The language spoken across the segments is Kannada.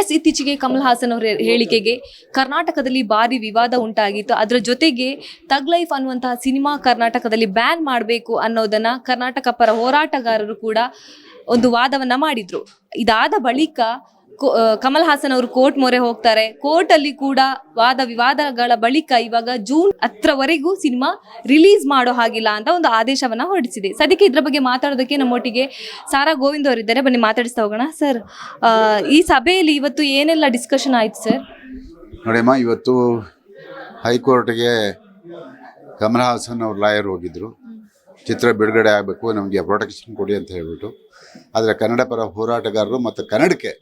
ಎಸ್ ಇತ್ತೀಚೆಗೆ ಕಮಲ್ ಹಾಸನ್ ಅವರ ಹೇಳಿಕೆಗೆ ಕರ್ನಾಟಕದಲ್ಲಿ ಭಾರಿ ವಿವಾದ ಉಂಟಾಗಿತ್ತು. ಅದರ ಜೊತೆಗೆ ತಗ್ ಲೈಫ್ ಅನ್ನುವಂತಹ ಸಿನಿಮಾ ಕರ್ನಾಟಕದಲ್ಲಿ ಬ್ಯಾನ್ ಮಾಡಬೇಕು ಅನ್ನೋದನ್ನ ಕರ್ನಾಟಕ ಪರ ಹೋರಾಟಗಾರರು ಕೂಡ ಒಂದು ವಾದವನ್ನ ಮಾಡಿದ್ರು. ಇದಾದ ಬಳಿಕ ಕಮಲ್ ಹಾಸನ್ ಅವರು ಕೋರ್ಟ್ ಮೊರೆ ಹೋಗ್ತಾರೆ. ಕೋರ್ಟ್ ಅಲ್ಲಿ ಕೂಡ ವಾದ ವಿವಾದಗಳ ಬಳಿಕ ಇವಾಗ ಜೂನ್ ಹತ್ತರವರೆಗೂ ಸಿನಿಮಾ ರಿಲೀಸ್ ಮಾಡೋ ಹಾಗಿಲ್ಲ ಅಂತ ಒಂದು ಆದೇಶವನ್ನ ಹೊರಡಿಸಿದೆ. ಸದ್ಯಕ್ಕೆ ಇದ್ರ ಬಗ್ಗೆ ಮಾತಾಡೋದಕ್ಕೆ ನಮ್ಮೊಟ್ಟಿಗೆ ಸಾರಾ ಗೋವಿಂದ್ ಅವರಿದ್ದಾರೆ ಬನ್ನಿ, ಮಾತಾಡಿಸ್ತಾ ಹೋಗೋಣ. ಸರ್ ಈ ಸಭೆಯಲ್ಲಿ ಇವತ್ತು ಏನೆಲ್ಲ ಡಿಸ್ಕಷನ್ ಆಯ್ತು ಸರ್? ನೋಡಿಮ್ಮ ಇವತ್ತು ಹೈಕೋರ್ಟ್ಗೆ ಕಮಲ್ ಹಾಸನ್ ಅವ್ರ ಲಾಯರ್ ಹೋಗಿದ್ರು. ಚಿತ್ರ ಬಿಡುಗಡೆ ಆಗಬೇಕು, ನಮಗೆ ಪ್ರೊಟೆಕ್ಷನ್ ಕೊಡಿ ಅಂತ ಹೇಳ್ಬಿಟ್ಟು. ಆದರೆ ಕನ್ನಡ ಪರ ಹೋರಾಟಗಾರರು ಮತ್ತು ಕನ್ನಡಕ್ಕೆ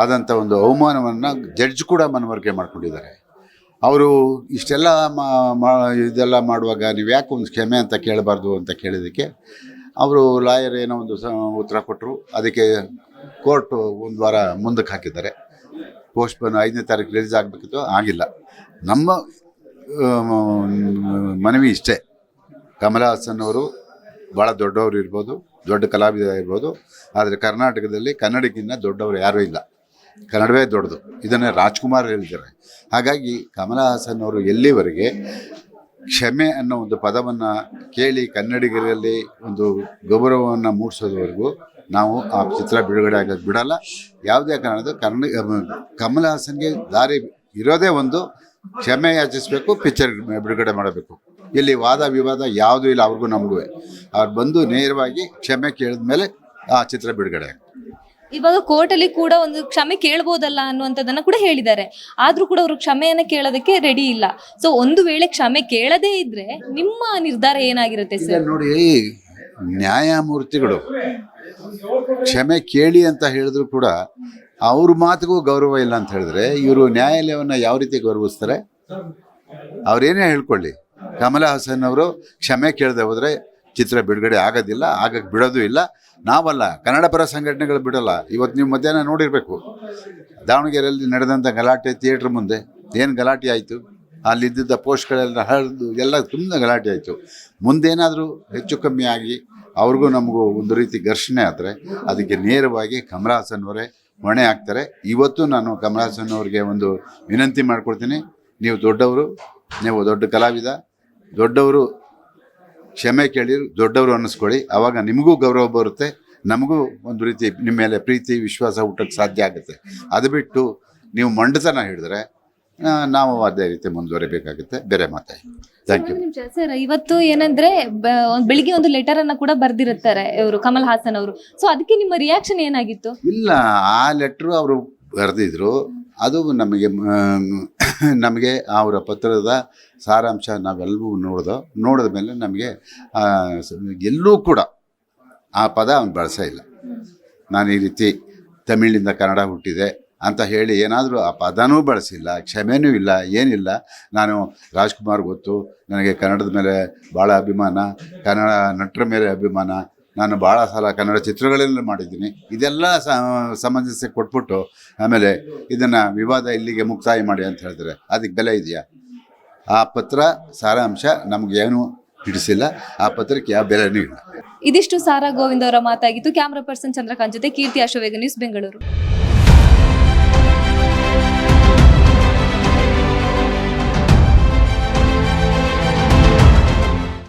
ಆದಂಥ ಒಂದು ಅವಮಾನವನ್ನು ಜಡ್ಜ್ ಕೂಡ ಮನವರಿಕೆ ಮಾಡ್ಕೊಂಡಿದ್ದಾರೆ. ಅವರು ಇಷ್ಟೆಲ್ಲ ಇದೆಲ್ಲ ಮಾಡುವಾಗ ನೀವು ಯಾಕೆ ಒಂದು ಕ್ಷಮೆ ಅಂತ ಕೇಳಬಾರ್ದು ಅಂತ ಕೇಳಿದ್ದಕ್ಕೆ ಅವರು ಲಾಯರ್ ಏನೋ ಒಂದು ಉತ್ತರ ಕೊಟ್ಟರು ಅದಕ್ಕೆ ಕೋರ್ಟು ಒಂದು ವಾರ ಮುಂದಕ್ಕೆ ಹಾಕಿದ್ದಾರೆ. ಪೋಸ್ಟ್ಪೋನ್ ಐದನೇ ತಾರೀಕು ರಿಲೀಸ್ ಆಗಬೇಕಿತ್ತು, ಆಗಿಲ್ಲ. ನಮ್ಮ ಮನವಿ ಇಷ್ಟೇ. ಕಮಲ ಹಾಸನ್ ಅವರು ಭಾಳ ದೊಡ್ಡವರು ಇರ್ಬೋದು, ದೊಡ್ಡ ಕಲಾವಿದ ಇರ್ಬೋದು, ಆದರೆ ಕರ್ನಾಟಕದಲ್ಲಿ ಕನ್ನಡಕ್ಕಿಂತ ದೊಡ್ಡವರು ಯಾರೂ ಇಲ್ಲ. ಕನ್ನಡವೇ ದೊಡ್ಡದು. ಇದನ್ನು ರಾಜ್ಕುಮಾರ್ ಹೇಳಿದ್ದಾರೆ. ಹಾಗಾಗಿ ಕಮಲ ಹಾಸನ್ ಅವರು ಎಲ್ಲಿವರೆಗೆ ಕ್ಷಮೆ ಅನ್ನೋ ಒಂದು ಪದವನ್ನು ಕೇಳಿ ಕನ್ನಡಿಗರಲ್ಲಿ ಒಂದು ಗೌರವವನ್ನು ಮೂಡಿಸೋದವರೆಗೂ ನಾವು ಆ ಚಿತ್ರ ಬಿಡುಗಡೆ ಆಗೋದು ಬಿಡಲ್ಲ. ಯಾವುದೇ ಕಾರಣದ ಕನ್ನಡ ಕಮಲ ಹಾಸನ್ಗೆ ದಾರಿ ಇರೋದೇ ಒಂದು ಕ್ಷಮೆ ಯಾಚಿಸಬೇಕು, ಪಿಕ್ಚರ್ ಬಿಡುಗಡೆ ಮಾಡಬೇಕು. ಇಲ್ಲಿ ವಾದ ವಿವಾದ ಯಾವುದೂ ಇಲ್ಲ, ಅವ್ರಿಗೂ ನಮಗೂ. ಅವ್ರು ಬಂದು ನೇರವಾಗಿ ಕ್ಷಮೆ ಕೇಳಿದ ಮೇಲೆ ಆ ಚಿತ್ರ ಬಿಡುಗಡೆ ಆಗುತ್ತೆ. ಇವಾಗ ಕೋರ್ಟ್ ಅಲ್ಲಿ ಕೂಡ ಒಂದು ಕ್ಷಮೆ ಕೇಳ್ಬೋದಲ್ಲ ಅನ್ನುವಂಥದ್ದನ್ನ ಕೂಡ ಹೇಳಿದ್ದಾರೆ. ಆದ್ರೂ ಕೂಡ ಅವರು ಕ್ಷಮೆಯನ್ನ ಕೇಳೋದಕ್ಕೆ ರೆಡಿ ಇಲ್ಲ. ಸೊ ಒಂದು ವೇಳೆ ಕ್ಷಮೆ ಕೇಳದೇ ಇದ್ರೆ ನಿಮ್ಮ ನಿರ್ಧಾರ ಏನಾಗಿರುತ್ತೆ ಸರ್? ನೋಡಿ ನ್ಯಾಯಮೂರ್ತಿಗಳು ಕ್ಷಮೆ ಕೇಳಿ ಅಂತ ಹೇಳಿದ್ರು ಕೂಡ ಅವ್ರ ಮಾತಿಗೂ ಗೌರವ ಇಲ್ಲ ಅಂತ ಹೇಳಿದ್ರೆ ಇವರು ನ್ಯಾಯಾಲಯವನ್ನು ಯಾವ ರೀತಿ ಗೌರವಿಸ್ತಾರೆ? ಅವ್ರೇನೇ ಹೇಳ್ಕೊಳ್ಳಿ. ಕಮಲ ಹಾಸನ್ ಅವರು ಕ್ಷಮೆ ಕೇಳದೆ ಹೋದರೆ ಚಿತ್ರ ಬಿಡುಗಡೆ ಆಗೋದಿಲ್ಲ ಆಗಕ್ಕೆ ಬಿಡೋದು ಇಲ್ಲ. ನಾವಲ್ಲ, ಕನ್ನಡ ಪರ ಸಂಘಟನೆಗಳು ಬಿಡಲ್ಲ. ಇವತ್ತು ನೀವು ಮಧ್ಯಾಹ್ನ ನೋಡಿರಬೇಕು. ದಾವಣಗೆರೆಯಲ್ಲಿ ನಡೆದಂಥ ಗಲಾಟೆ ಥಿಯೇಟ್ರ್ ಮುಂದೆ. ಏನು ಗಲಾಟೆ ಆಯಿತು? ಅಲ್ಲಿದ್ದ ಪೋಸ್ಟ್ಗಳೆಲ್ಲ ಹರಿದು, ಎಲ್ಲ ತುಂಬ ಗಲಾಟೆ ಆಯಿತು. ಮುಂದೇನಾದರೂ ಹೆಚ್ಚು ಕಮ್ಮಿ ಆಗಿ ಅವ್ರಿಗೂ ನಮಗೂ ಒಂದು ರೀತಿ ಘರ್ಷಣೆ ಆದರೆ ಅದಕ್ಕೆ ನೇರವಾಗಿ ಕಮಲ ಅವರೇ ಹೊಣೆ ಆಗ್ತಾರೆ ಇವತ್ತು ನಾನು ಕಮಲ ಹಾಸನ್ ಅವರಿಗೆ ಒಂದು ವಿನಂತಿ ಮಾಡ್ಕೊಡ್ತೀನಿ ನೀವು ದೊಡ್ಡವರು, ನೀವು ದೊಡ್ಡ ಕಲಾವಿದ, ದೊಡ್ಡವರು ಕ್ಷಮೆ ಕೇಳಿ ದೊಡ್ಡವರು ಅನ್ನಿಸ್ಕೊಳ್ಳಿ. ಆವಾಗ ನಿಮಗೂ ಗೌರವ ಬರುತ್ತೆ ನಮಗೂ ಒಂದು ರೀತಿ ನಿಮ್ಮ ಮೇಲೆ ಪ್ರೀತಿ ವಿಶ್ವಾಸ ಹುಟ್ಟಕ್ಕೆ ಸಾಧ್ಯ ಆಗುತ್ತೆ. ಅದು ಬಿಟ್ಟು ನೀವು ಮಂಡತನ ಹಿಡಿದ್ರೆ ನಾವು ಅದೇ ರೀತಿ ಮುಂದುವರಿಬೇಕಾಗುತ್ತೆ. ಬೇರೆ ಮಾತೆ ಥ್ಯಾಂಕ್ ಯು ಸರ್ ಇವತ್ತು ಏನಂದ್ರೆ ಬೆಳಿಗ್ಗೆ ಒಂದು ಲೆಟರ್ ಅನ್ನ ಕೂಡ ಬರ್ದಿರುತ್ತಾರೆ ಇವರು ಕಮಲ್ ಹಾಸನ್ ಅವರು. ಸೊ ಅದಕ್ಕೆ ನಿಮ್ಮ ರಿಯಾಕ್ಷನ್ ಏನಾಗಿತ್ತು? ಇಲ್ಲ ಆ ಲೆಟ್ರು ಅವರು ಬರೆದಿದ್ರು. ಅದು ನಮಗೆ ನಮಗೆ ಅವರ ಪತ್ರದ ಸಾರಾಂಶ ನಾವೆಲ್ಲವೂ ನೋಡ್ದೋ, ನೋಡಿದ ಮೇಲೆ ನಮಗೆ ಎಲ್ಲೂ ಕೂಡ ಆ ಪದ ಅವನು ಬಳಸೇ ಇಲ್ಲ. ನಾನು ಈ ರೀತಿ ತಮಿಳಿನಿಂದ ಕನ್ನಡ ಹುಟ್ಟಿದೆ ಅಂತ ಹೇಳಿ ಏನಾದರೂ ಆ ಪದನೂ ಬಳಸಿಲ್ಲ, ಕ್ಷಮೆನೂ ಇಲ್ಲ, ಏನಿಲ್ಲ. ನಾನು ರಾಜ್ಕುಮಾರ್ ಗೊತ್ತು, ನನಗೆ ಕನ್ನಡದ ಮೇಲೆ ಭಾಳ ಅಭಿಮಾನ, ಕನ್ನಡ ನಟರ ಮೇಲೆ ಅಭಿಮಾನ ನಾನು ಭಾಳ ಸಲ ಕನ್ನಡ ಚಿತ್ರಗಳಲ್ಲಿ ಮಾಡಿದ್ದೀನಿ. ಇದೆಲ್ಲ ಸಮಂಜಸ ಕೊಟ್ಬಿಟ್ಟು ಆಮೇಲೆ ಇದನ್ನು ವಿವಾದ ಇಲ್ಲಿಗೆ ಮುಕ್ತಾಯ ಮಾಡಿ ಅಂತ ಹೇಳಿದ್ರೆ ಅದಕ್ಕೆ ಬೆಲೆ ಇದೆಯಾ? ಆ ಪತ್ರ ಸಾರಾಂಶ ನಮಗೇನು ಹಿಡಿಸಿಲ್ಲ. ಆ ಪತ್ರಕ್ಕೆ ಯಾವ ಬೆಲೆನೂ ಇಲ್ಲ. ಇದಿಷ್ಟು ಸಾರಾ ಗೋವಿಂದ ಅವರ ಮಾತಾಗಿತ್ತು ಕ್ಯಾಮ್ರಾ ಪರ್ಸನ್ ಚಂದ್ರಕಾಂತ್ ಜೊತೆ ಕೀರ್ತಿ ಅಶೋವೇಗ ನ್ಯೂಸ್ ಬೆಂಗಳೂರು.